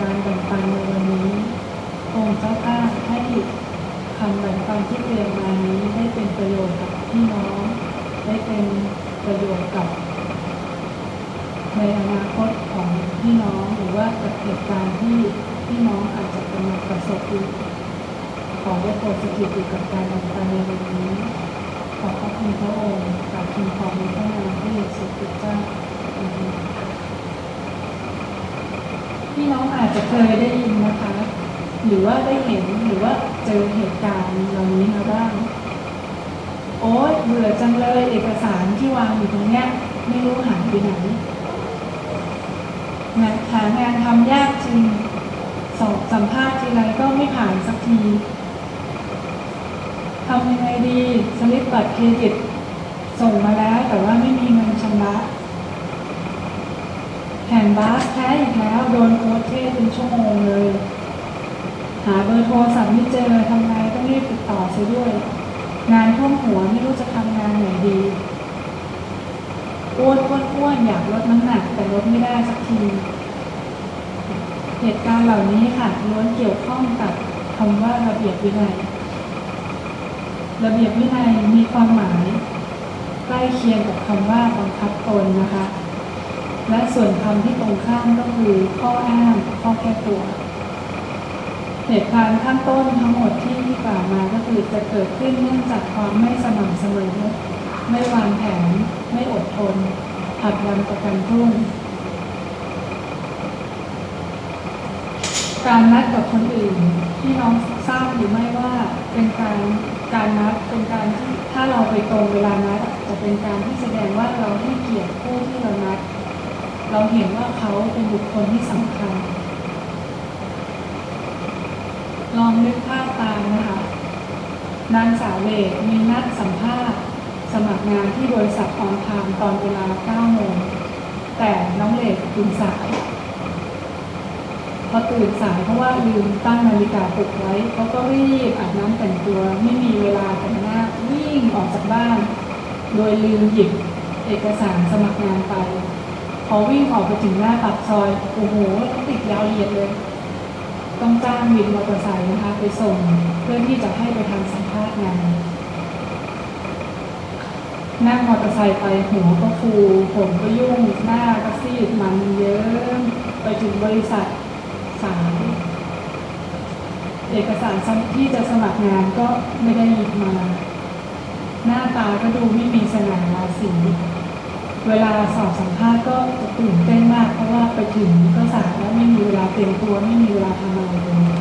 การแบ่งปันในวันนี้องค์เจ้าข้าให้คำแบ่งปันที่เรียมมานี้ได้เป็นประโยชน์กับพี่น้อง ได้เป็นประโยชน์กับ ในอนาคตของพี่น้องหรือว่ากับเหตุการณ์ที่พี่น้องอาจจะกำลังประสบอยู่ขอได้โปรดสถิตอยู่กับการแบ่งปันในวันนี้ขอขอบคุณพระองค์กราบทูลขอมีพระนามพระเยซูคริสต์เจ้าอาเมน พี่น้องอาจจะเคยได้ยินนะคะ หรือว่าได้เห็นหรือว่าเจอเหตุการณ์เหล่านี้มาบ้าง โอ๊ยเบื่อจังเลยเอกสารที่วางอยู่ตรงเนี้ยไม่รู้หายไปไหนงานหางานทำยากจริง สอบสัมภาษณ์ทีไรก็ไม่ผ่านสักทีทำยังไงดีสลิปบัตรเครดิต ส่งมาแล้วแต่ว่าไม่มีเงินชำระ แผ่นบาสแท้อีกแล้วโดนโค้ดเทศเป็นชั่วโมงเลย หาเบอร์โทรศัพท์ไม่เจอทำไงต้องรีบติดต่อซะด้วย งานท่วมหัวไม่รู้จะทำงานไหนดีอ้วนอ้วนอ้วนอยากลดน้ำหนักแต่ลดไม่ได้สักที เหตุการณ์เหล่านี้ค่ะล้วนเกี่ยวข้องกับคำว่าระเบียบวินัย ระเบียบวินัยมีความหมายใกล้เคียงกับคำว่าบังคับตนนะคะ และส่วนคำที่ตรงข้ามก็คือข้ออ้างข้อแก้ตัว เหตุการณ์ข้างต้นทั้งหมดที่กล่าวมาก็คือจะเกิดขึ้นเนื่องจากความไม่สม่ำเสมอ ไม่วางแผน ไม่อดทนผัดวันประกันพรุ่งการนัดกับคนอื่นที่น้องทราบหรือไม่ว่าเป็นการการนัดเป็นการที่ถ้าเราไปตรงเวลานัดจะเป็นการที่แสดงว่าเราให้เกียรติผู้ที่เรานัด เราเห็นว่าเขาเป็นบุคคลที่สำคัญ ลองนึกภาพตามนะคะ นางสาวเวกมีนัดสัมภาษณ์ สมัครงานที่บริษัทออนไทม์ตอนเวลา 9 โมง แต่น้องเล็กตื่นสาย พอตื่นสายเพราะว่าลืมตั้งนาฬิกาปลุกไว้เขาก็รีบอาบน้ำแต่งตัว ไม่มีเวลาแต่งหน้าวิ่งออกจากบ้าน โดยลืมหยิบเอกสารสมัครงานไป พอวิ่งออกไปถึงหน้าปากซอย โอ้โหติดยาวเหยียดเลย ต้องจ้างวินมอเตอร์ไซค์นะคะ ไปส่งเพื่อที่จะให้ไปทำสัมภาษณ์งานนั่งมอเตอร์ไซค์ไปหัวก็ฟูผมก็ยุ่งหน้าก็ซีดมันเยิ้มไปถึงบริษัทสายเอกสารที่จะสมัครงานก็ไม่ได้หยิบมา หน้าตาก็ดูไม่มีสง่าราศี เวลาสอบสัมภาษณ์ก็ตื่นเต้นมาก เพราะว่าไปถึงก็สายแล้วไม่มีเวลาเตรียมตัวไม่มีเวลาทำอะไรเลย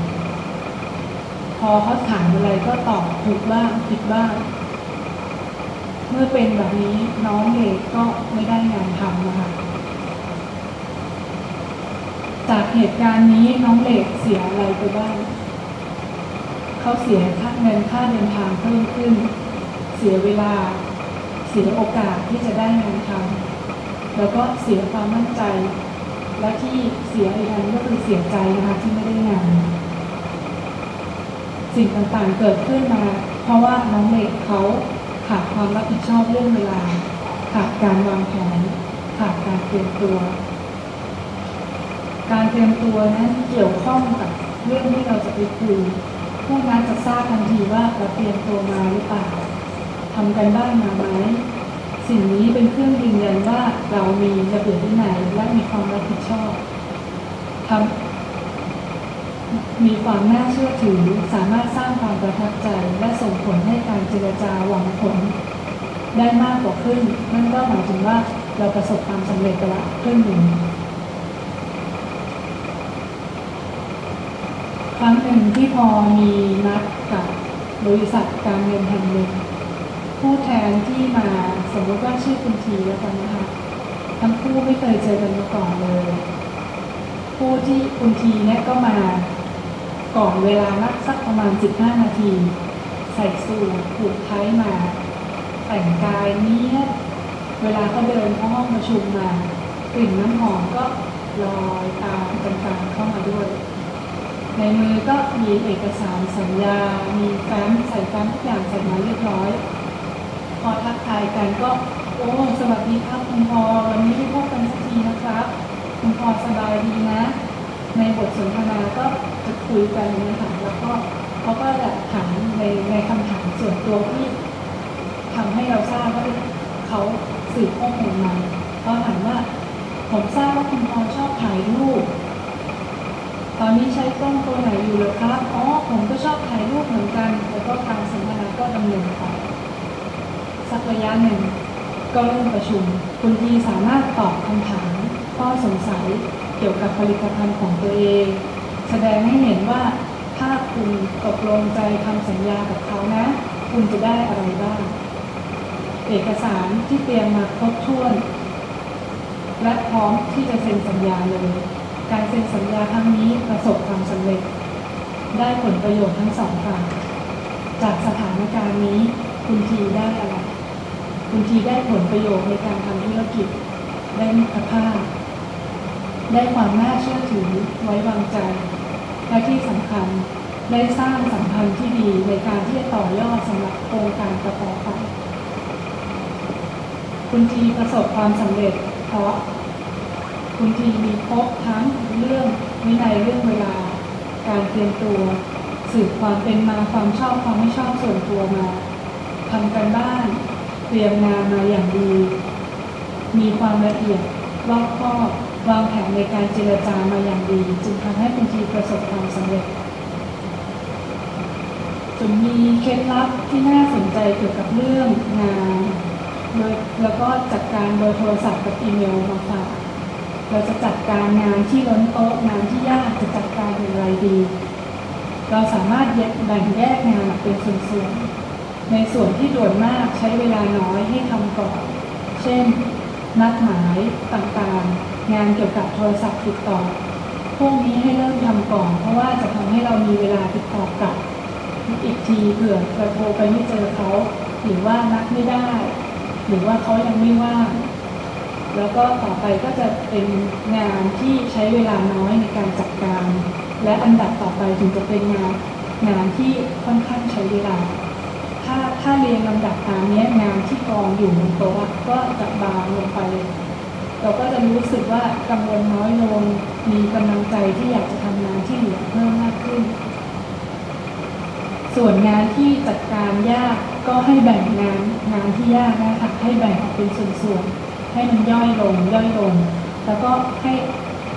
พอเขาถามอะไรก็ตอบถูกบ้างผิดบ้าง เมื่อเป็นแบบนี้น้องเด็กก็ไม่ได้งานทำนะคะจากเหตุการณ์นี้น้องเด็กเสียอะไรไปบ้างเขาเสียค่าเงินค่าเดินทางเพิ่มขึ้น เสียเวลา เสียโอกาสที่จะได้งานทำแล้วก็เสียความมั่นใจ และที่เสียอีกอันก็คือเสียใจนะคะที่ไม่ได้งาน สิ่งต่างๆเกิดขึ้นมา เพราะว่าน้องเด็กเขาขาดความรับผิดชอบเรื่องเวลา ขาดการวางแผน ขาดการเตรียมตัว การเตรียมตัวนั้นเกี่ยวข้องกับเรื่องที่เราจะไปคุยพวกนั้นจะทราบทันทีว่าเราเตรียมตัวมาหรือเปล่า ทำกันบ้านมาไหมสิ่งนี้เป็นเครื่องยืนยันว่าเรามีระเบียบวินัยและมีความรับผิดชอบทำมีความน่าเชื่อถือสามารถสร้างความประทับใจและส่งผลให้การเจรจาหวังผล ได้มากกว่าครึ่งนั่นก็หมายถึงว่าเราประสบความสำเร็จไปละครึ่งหนึ่งครั้งหนึ่งที่พอมีนัดกับบริษัทการเงินแห่งหนึ่ง ผู้แทนที่มาสมมติว่าชื่อคุณทีแล้วกันนะคะทั้งคู่ไม่เคยเจอกันมาก่อนเลย ผู้ที่คุณทีเนี่ยก็มาก่อนเวลานัดสักประมาณ 15 นาที ใส่สูทผูกไทยมา แต่งกายเนี้ยเวลาเขาเดินเข้าห้องประชุมมากลิ่นน้ำหอมก็ลอยตามต่างๆเข้ามาด้วย ในมือก็มีเอกสารสัญญา มีแฟ้มใส่แฟ้มทุกอย่างใส่มาเรียบร้อย พอทักทายกันก็ โอ้สวัสดีครับคุณพอวันนี้ได้พบกันสักทีนะครับ คุณพอสบายดีนะ ในบทสนทนาก็จะคุยกันนะคะแล้วก็เขาก็จะถามในในคำถามส่วนตัวที่ทำให้เราทราบว่าเขาสืบข้อมูลมาเขาถามว่า ผมทราบว่าคุณพอชอบถ่ายรูปตอนนี้ใช้กล้องตัวไหนอยู่เหรอครับ อ๋อ ผมก็ชอบถ่ายรูปเหมือนกัน แล้วก็การสนทนาก็ดำเนินไป สักระยะหนึ่ง ก็เริ่มประชุม คุณทีสามารถตอบคำถามข้อสงสัยเกี่ยวกับผลิตภัณฑ์ของตัวเอง แสดงให้เห็นว่าถ้าคุณตกลงใจทำสัญญากับเขานะ คุณจะได้อะไรบ้าง เอกสารที่เตรียมมาครบถ้วน และพร้อมที่จะเซ็นสัญญาเลย การเซ็นสัญญาครั้งนี้ประสบความสำเร็จ ได้ผลประโยชน์ทั้งสองฝ่ายจากสถานการณ์นี้คุณทีได้อะไร คุณทีได้ผลประโยชน์ในการทำธุรกิจ ได้มิตรภาพ ได้ความน่าเชื่อถือไว้วางใจ และที่สำคัญได้สร้างสัมพันธ์ที่ดีในการที่จะต่อยอดสำหรับโครงการต่อไปคุณทีประสบความสำเร็จ เพราะ คุณทีมีครบทั้งเรื่องวินัยเรื่องเวลา การเตรียมตัว สืบความเป็นมาความชอบความไม่ชอบส่วนตัวมาทำกันบ้าน เตรียมงานมาอย่างดี มีความละเอียดรอบคอบวางแผนในการเจรจามาอย่างดี จึงทำให้คุณทีประสบความสำเร็จจนมีเคล็ดลับที่น่าสนใจเกี่ยวกับเรื่องงานโดยแล้วก็จัดการโดยโทรศัพท์กับอีเมลมาฝากเราจะจัดการงานที่ล้นโต๊ะงานที่ยากจะจัดการอย่างไรดี เราสามารถแยกแบ่งแยกงานเป็นส่วนๆ ในส่วนที่ด่วนมากใช้เวลาน้อยให้ทำก่อน เช่น นัดหมายต่างๆ งานเกี่ยวกับโทรศัพท์ติดต่อ พวกนี้ให้เริ่มทำก่อน เพราะว่าจะทำให้เรามีเวลาติดต่อกลับอีกทีเผื่อเราโทรไปไม่เจอเขา หรือว่านัดไม่ได้ หรือว่าเขายังไม่ว่างแล้วก็ต่อไปก็จะเป็นงานที่ใช้เวลาน้อยในการจัดการ และอันดับต่อไปถึงจะเป็นงานงานที่ค่อนข้างใช้เวลา ถ้าเรียงลำดับตามนี้งานที่กองอยู่บนโต๊ะก็จะบางลงไป เราก็จะรู้สึกว่ากังวลน้อยลง มีกำลังใจที่อยากจะทำงานที่เหลือเพิ่มมากขึ้น ส่วนงานที่จัดการยากก็ให้แบ่งงานงานที่ยากนะคะให้แบ่งออกเป็นส่วนๆให้มันย่อยลงย่อยลง แล้วก็ให้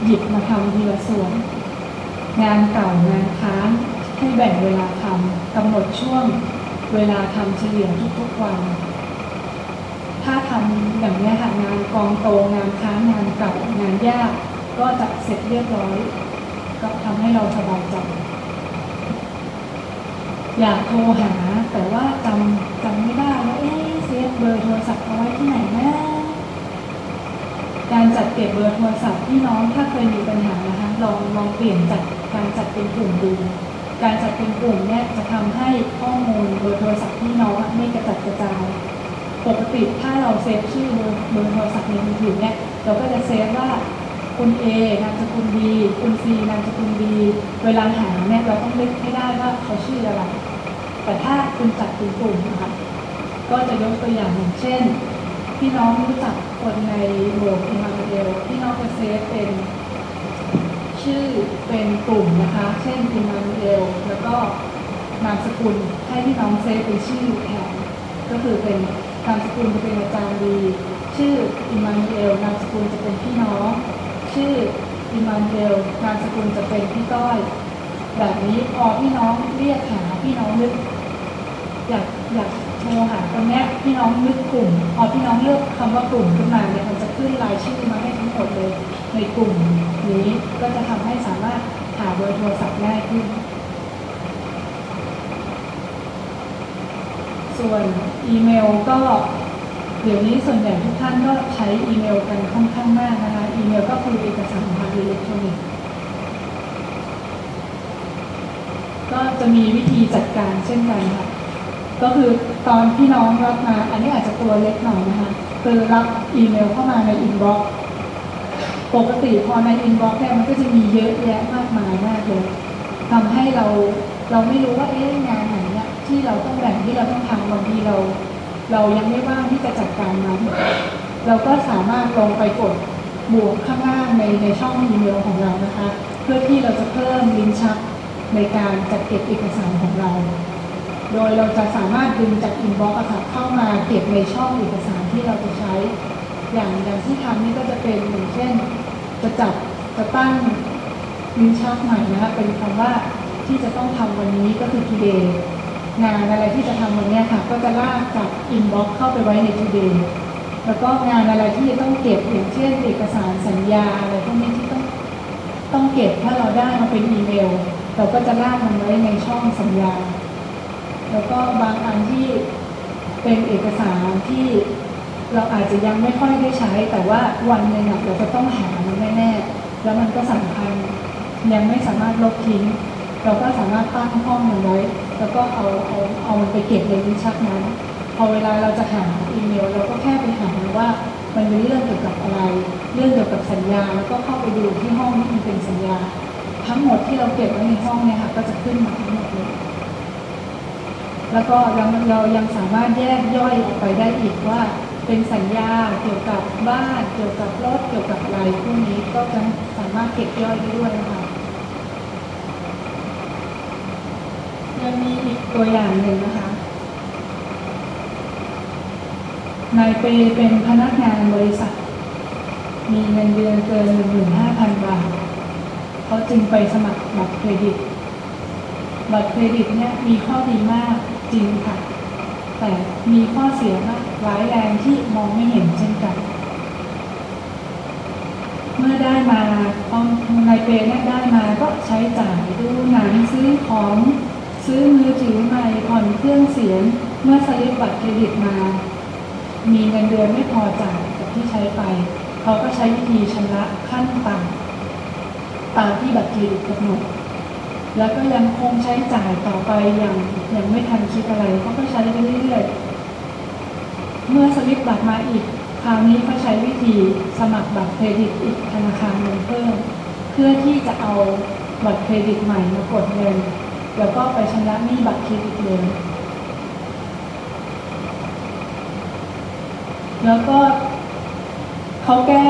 หยิบมาทำทีละส่วน งานเก่างานค้างให้แบ่งเวลาทำกำหนดช่วง เวลาทำเฉลี่ยทุกๆวัน ถ้าทำอย่างนี้ค่ะงานกองโตงานค้างงานเก่างานยากก็จะเสร็จเรียบร้อย ก็ทำให้เราสบายใจอยากโทรหา แต่ว่าจำจำไม่ได้ว่าเอ๊ะเซฟเบอร์โทรศัพท์เอาไว้ที่ไหนนะการจัดเก็บเบอร์โทรศัพท์พี่น้องถ้าเคยมีปัญหานะคะลองลองเปลี่ยนจากการจัดเป็นกลุ่มดู การจัดเป็นกลุ่มเนี่ยจะทำให้ข้อมูลเบอร์โทรศัพท์พี่น้องไม่กระจัดกระจายปกติถ้าเราเซฟชื่อเบอร์โทรศัพท์ในมือถือเนี่ยเราก็จะเซฟว่าคุณ A นามสกุล B คุณ C นามสกุล B เวลาหาเนี่ยเราต้องนึกให้ได้ว่าเขาชื่ออะไร แต่ถ้าคุณจัดเป็นกลุ่มนะคะก็จะยกตัวอย่างอย่างเช่น พี่น้องรู้จักคนในโบสถ์อิมมานูเอลพี่น้องจะเซฟเป็น ชื่อเป็นกลุ่มนะคะ เช่นอิมานเอลแล้วก็นามสกุลให้พี่น้องเซฟเป็นชื่อแทนก็คือเป็นนามสกุลจะเป็นอาจารย์ดี ชื่ออิมานเอลนามสกุลจะเป็นพี่น้อง ชื่ออิมานเอลนามสกุลจะเป็นพี่ต้อย แบบนี้พอพี่น้องเรียกหาพี่น้องนึกอยากอยากโทรหาคนเนี้ยพี่น้องนึกกลุ่มพอพี่น้องเลือกคำว่ากลุ่มขึ้นมาเนี่ยมันจะขึ้นรายชื่อมา ให้ทั้งหมดเลยในกลุ่มนี้ก็จะทำให้สามารถหาเบอร์โทรศัพท์ง่ายขึ้น ส่วนอีเมลก็เดี๋ยวนี้ส่วนใหญ่ทุกท่านก็ใช้อีเมลกันค่อนข้างมากนะคะ อีเมลก็คือเอกสารทางอิเล็กทรอนิกส์ก็จะมีวิธีจัดการเช่นกันค่ะ ก็คือตอนพี่น้องรับมา อันนี้อาจจะตัวเล็กหน่อยนะคะ คือรับอีเมลเข้ามาในอินบ็อกซ์ ปกติพอในอินบ็อกซ์เนี่ยมันก็จะมีเยอะแยะมากมายมากเลยทำให้เราเราไม่รู้ว่าเอ๊ะงานไหนเนี่ยที่เราต้องแบ่งที่เราต้องทำบางทีเรา เรายังไม่ว่างที่จะจัดการมันเราก็สามารถลงไปกดบวกข้างล่างในในช่องอีเมลของเรานะคะ เพื่อที่เราจะเพิ่มลิ้นชักในการจัดเก็บเอกสารของเรา โดยเราจะสามารถดึงจากอินบ็อกซ์เข้ามาเก็บในช่องเอกสารที่เราจะใช้ อย่างอย่างที่ทำนี่ก็จะเป็นอย่างเช่นจะจับจะตั้งลิ้นชักใหม่นะคะเป็นคำว่าที่จะต้องทำวันนี้ก็คือ today งานอะไรที่จะทำวันนี้ค่ะ ก็จะลากจากอินบ็อกซ์เข้าไปไว้ใน today แล้วก็งานอะไรที่จะต้องเก็บอย่างเช่น เอกสารสัญญาอะไรพวกนี้ที่ต้องต้องเก็บถ้าเราได้มาเป็นอีเมล เราก็จะลากมันไว้ในช่องสัญญา แล้วก็บางอันที่เป็นเอกสารที่ เราอาจจะยังไม่ค่อยได้ใช้ แต่ว่าวันหนึ่งเราจะต้องหามันแน่ๆแล้วมันก็สำคัญยังไม่สามารถลบทิ้ง เราก็สามารถตั้งห้องมันไว้ แล้วก็เอาเอาเอามันไปเก็บในลิ้นชักนั้น พอเวลาเราจะหาอีเมล เราก็แค่ไปหาว่ามันเป็นเรื่องเกี่ยวกับอะไร เรื่องเกี่ยวกับสัญญา แล้วก็เข้าไปดูที่ห้องที่มันเป็นสัญญา ทั้งหมดที่เราเก็บไว้ในห้องเนี่ยค่ะก็จะขึ้นมาทั้งหมดเลยแล้วก็เราเรายังสามารถแยกย่อยออกไปได้อีกว่า เป็นสัญญาเกี่ยวกับบ้านเกี่ยวกับรถเกี่ยวกับอะไรพวกนี้ก็จะสามารถเก็บย่อยได้ด้วยนะคะยังมีอีกตัวอย่างหนึ่งนะคะนายเปเป็นพนักงานบริษัท มีเงินเดือนเกิน15,000 บาทเขาจึงไปสมัครบัตรเครดิต บัตรเครดิตเนี่ยมีข้อดีมากจริงค่ะ แต่มีข้อเสียมาก ร้ายแรงที่มองไม่เห็นเช่นกัน เมื่อได้มาตอนนายเปเนี่ยได้มาก็ใช้จ่ายดูหนังซื้อของซื้อมือถือใหม่ผ่อนเครื่องเสียง เมื่อสลิปบัตรเครดิตมา มีเงินเดือนไม่พอจ่ายกับที่ใช้ไปเขาก็ใช้วิธีชำระขั้นต่ำตามที่บัตรเครดิตกำหนดแล้วก็ยังคงใช้จ่ายต่อไปอย่างยังไม่ทันคิดอะไรเขาก็ใช้ไปเรื่อยๆ เมื่อสลิปบัตรมาอีก คราวนี้เขาใช้วิธีสมัครบัตรเครดิตอีกธนาคารหนึ่งเพิ่ม เพื่อที่จะเอาบัตรเครดิตใหม่มากดเงิน แล้วก็ไปชำระหนี้บัตรเครดิตเลยแล้วก็เขาแก้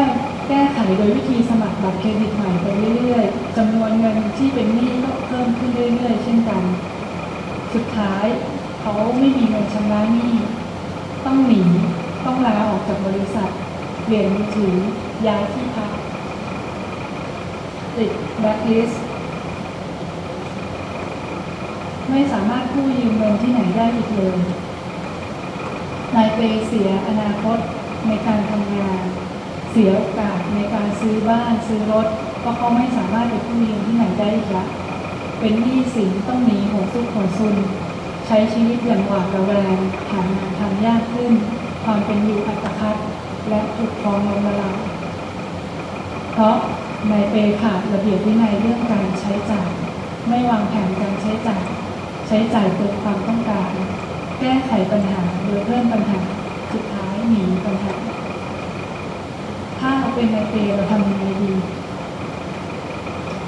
แก้ไขโดยวิธีสมัครบัตรเครดิตใหม่ไปเรื่อยๆจำนวนเงินที่เป็นหนี้ก็เพิ่มขึ้นเรื่อยๆ เช่นกัน สุดท้ายเขาไม่มีเงินชำระหนี้ ต้องหนี ต้องลาออกจากบริษัท เปลี่ยนมือถือ ย้ายที่พักติดแบ็คลิสต์ไม่สามารถกู้ยืมเงินที่ไหนได้อีกเลยนายเปเสียอนาคตในการทำงาน เสียโอกาสในการซื้อบ้านซื้อรถเพราะเขาไม่สามารถไปกู้ยืมที่ไหนได้อีกละเป็นหนี้สินต้องหนีหัวซุกหัวซุน ใช้ชีวิตอย่างหวาดระแวงหางานทำยากขึ้น ความเป็นอยู่อัตคัดและถูกฟ้องล้มละลายเพราะนายเปขาดระเบียบวินัยเรื่องการใช้จ่าย ไม่วางแผนการใช้จ่าย ใช้จ่ายเกินความต้องการ แก้ไขปัญหาโดยเพิ่มปัญหา สุดท้ายหนีปัญหา ถ้าเราเป็นนายเปเราทำยังไงดี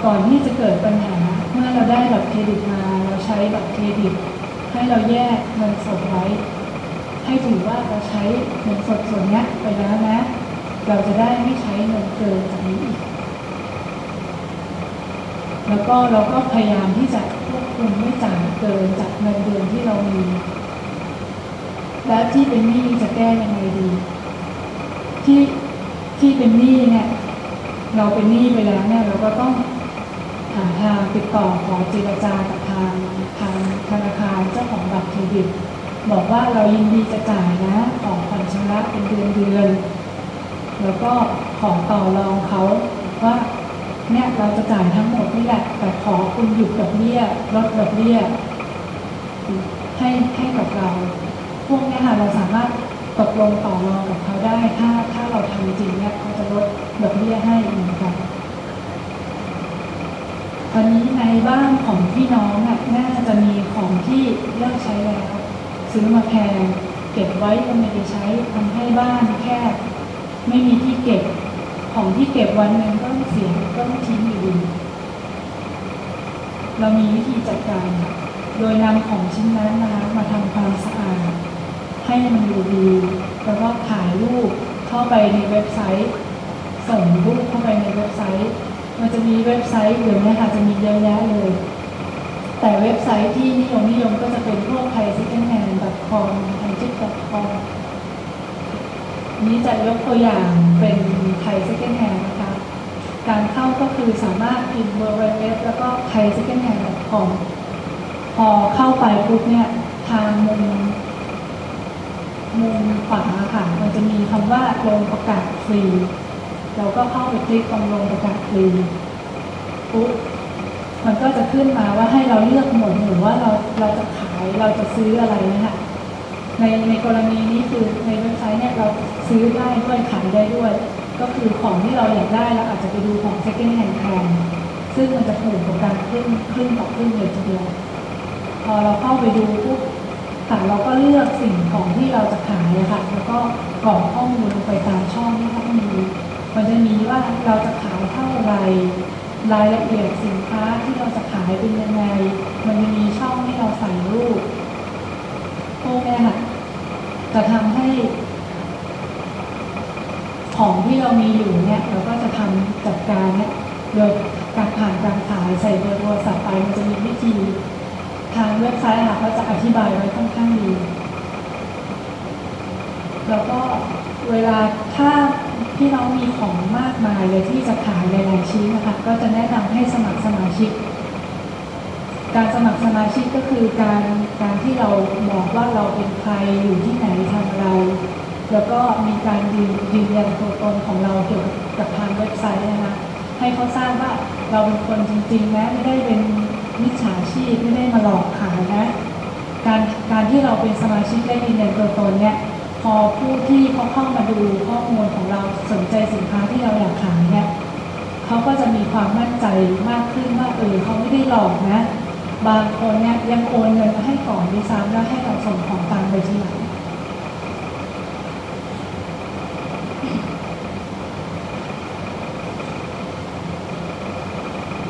ก่อนที่จะเกิดปัญหา เมื่อเราได้บัตรเครดิตมา เราใช้บัตรเครดิต ให้เราแยกเงินสดไว้ ให้ถือว่าเราใช้เงินสดส่วนนี้ไปแล้วนะ เราจะได้ไม่ใช้เงินเกินจากนี้อีก แล้วก็เราก็พยายามที่จะควบคุมไม่จ่ายเกินจากเงินเดือนที่เรามี และที่เป็นหนี้จะแก้ยังไงดี ที่ที่เป็นหนี้เนี่ย เราเป็นหนี้ไปแล้วเนี่ยเราก็ต้อง ติดต่อขอเจรจากับทางทางธนาคารเจ้าของบัตรเครดิต บอกว่าเรายินดีจะจ่ายนะของผ่อนชำระเป็นเดือนเดือน แล้วก็ขอต่อรองเขาว่าเนี่ยเราจะจ่ายทั้งหมดนี่แหละแต่ขอคุณหยุดดอกเบี้ยลดดอกเบี้ยให้ให้กับเรา พวกนี้ค่ะเราสามารถตกลงต่อรองกับเขาได้ ถ้าถ้าเราทำจริงเนี่ยเขาจะลดดอกเบี้ยให้เหมือนกัน ตอนนี้ในบ้านของพี่น้องน่าจะมีของที่เลิกใช้แล้ว ซื้อมาแพงเก็บไว้ก็ไม่ได้ใช้ทำให้บ้านแคบไม่มีที่เก็บของที่เก็บวันหนึ่งก็เสียก็ต้องทิ้งอยู่ดีเรามีวิธีจัดการ โดยนำของชิ้นนั้นนะคะมาทำความสะอาดให้มันดูดี แล้วก็ถ่ายรูปเข้าไปในเว็บไซต์ ส่งรูปเข้าไปในเว็บไซต์ มันจะมีเว็บไซต์เดี๋ยวนี้ค่ะจะมีเยอะแยะเลย แต่เว็บไซต์ที่นิยมนิยมก็จะเป็นพวก thai second hand com thai chic com นี้จะยกตัวอย่างเป็น thai second hand นะคะ การเข้าก็คือสามารถพิมพ์ www แล้วก็ thai second hand com พอเข้าไปปุ๊บเนี่ยทางมุมมุมขวาค่ะ มันจะมีคำว่าลงประกาศฟรี เราก็เข้าไปคลิกตรงลงประกาศฟรีปุ๊บมันก็จะขึ้นมาว่าให้เราเลือกหมดหมู่ว่าเราเราจะขายเราจะซื้ออะไรนะคะในในกรณีนี้คือในเว็บไซต์เนี่ยเราซื้อได้ด้วยขายได้ด้วย ก็คือของที่เราอยากได้เราอาจจะไปดูของ second hand แทนซึ่งมันจะถูกกว่าการขึ้นขึ้นต่อขึ้นเลยทีเดียวพอเราเข้าไปดูปุ๊บค่ะเราก็เลือกสิ่งของที่เราจะขายะค่ะแล้วก็กรอกข้อมูลไปตามช่องที่เขามี มันจะมีว่าเราจะขายเท่าไหรรายละเอียดสินค้าที่เราจะขายเป็นยังไง มันจะมีช่องให้เราใส่รูปพวกนี้ค่ะจะทำให้ ของที่เรามีอยู่เนี่ยเราก็จะทำจัดการเนี่ยโดยการผ่านการขายใส่เบอร์โทรศัพท์ไปมันจะมีวิธีทางเว็บไซต์ค่ะเขาจะอธิบายไว้ค่อนข้างดี แล้วก็เวลาถ้า พี่น้องมีของมากมายเลยที่จะขายหลายๆชิ้นนะคะ ก็จะแนะนำให้สมัครสมาชิก การสมัครสมาชิกก็คือการการที่เราบอกว่าเราเป็นใครอยู่ที่ไหนทำอะไรแล้วก็มีการยืนยืนยันตัวตนของเราเกี่ยวกับกับทางเว็บไซต์นะคะให้เขาทราบว่าเราเป็นคนจริงๆนะไม่ได้เป็นมิจฉาชีพไม่ได้มาหลอกขายนะ การการที่เราเป็นสมาชิกได้ยืนยันตัวตนเนี่ย พอผู้ที่เขาเข้ามาดูข้อมูลของเราสนใจสินค้าที่เราอยากขายเนี่ยเขาก็จะมีความมั่นใจมากขึ้นว่าเออเขาไม่ได้หลอกนะ บางคนเนี่ยยังโอนเงินมาให้ก่อนด้วยซ้ำแล้วให้เราส่งของตามไปทีหลัง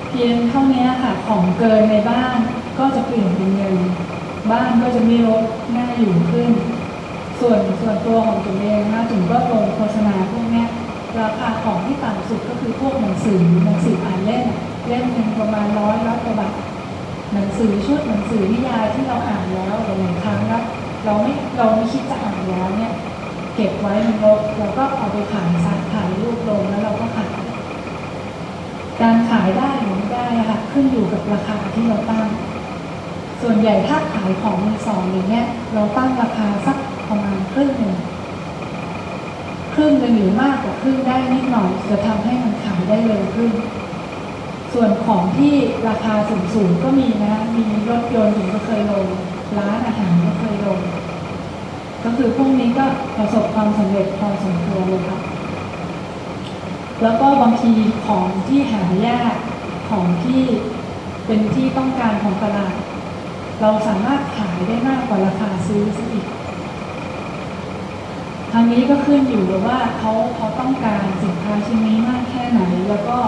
เพียงเท่านี้ค่ะของเกินในบ้านก็จะเปลี่ยนเป็นเงิน บ้านก็จะมีลดน่าอยู่ขึ้น ส่วนส่วนตัวของจุ๋มเองนะจุ๋มก็ลงโฆษณาพวกนี้ราคาของที่ต่ำสุดก็คือพวกหนังสือหนังสืออ่านเล่มเล่มหนึ่งประมาณร้อยร้อยกว่าบาทหนังสือชุดหนังสือนิยายที่เราอ่านแล้วหลายครั้งแล้วเราไม่เราไม่คิดจะอ่านแล้วเนี่ยเก็บไว้ในรถเราก็เอาไปขายซะถ่ายรูปลงแล้วเราก็ขายการขายได้หรือไม่ได้ค่ะขึ้นอยู่กับราคาที่เราตั้ง ส่วนใหญ่ถ้าขายของมือสองอย่างเงี้ยเราตั้งราคาสัก ประมาณครึ่งหนึ่งครึ่งหนึ่งหรือมากกว่าครึ่งได้นิดหน่อยจะทำให้มันขายได้เร็วขึ้น ส่วนของที่ราคาสูงๆก็มีนะ มีรถยนต์ถึงก็เคยลง ร้านอาหารก็เคยลง ก็คือพวกนี้ก็ประสบความสำเร็จพอสมควรเลยค่ะแล้วก็บางทีของที่หายากของที่เป็นที่ต้องการของตลาด เราสามารถขายได้มากกว่าราคาซื้อซะอีก ทางนี้ก็ขึ้นอยู่กับว่าเขาเขาต้องการสินค้าชิ้นนี้มากแค่ไหน แล้วก็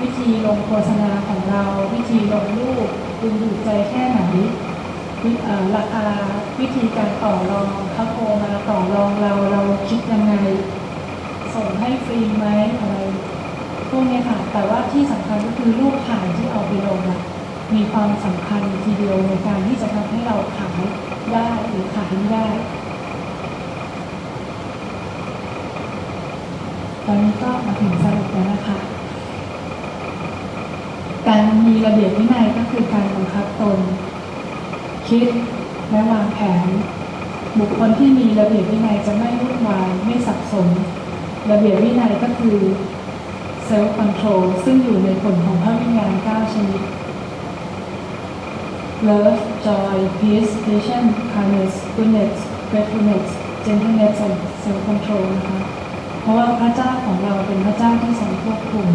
วิธีลงโฆษณาของเรา วิธีลงรูปดึงดูดใจแค่ไหนวิเอ่อราคาวิธีการต่อรองเขาโทรมาต่อรองเราเราคิดยังไง ส่งให้ฟรีไหมอะไรพวกนี้ค่ะ แต่ว่าที่สำคัญก็คือรูปถ่ายที่เอาไปลงอะมีความสำคัญทีเดียวในการที่จะทำให้เราขายได้หรือขายไม่ได้ ต อนนี้ก็มาถึงสรุปแล้วนะคะ การมีระเบียบวินัยก็คือการบังคับตน คิดและวางแผน บุคคลที่มีระเบียบวินัยจะไม่วุ่นวายไม่สับสน ระเบียบวินัยก็คือ self control ซึ่งอยู่ในผลของพระวิญญาณ9ชนิด love joy peace patience kindness goodness faithfulness gentleness and self control นะคะ ราะว่าพระเจ้าของเราเป็นพระเจ้าที่ทรงควบคุม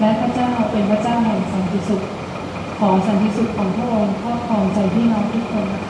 และพระเจ้าเป็นพระเจ้าแห่งสันติสุข ขอสันติสุขของพระองค์ครอบครองใจพี่น้องทุกคนนะคะ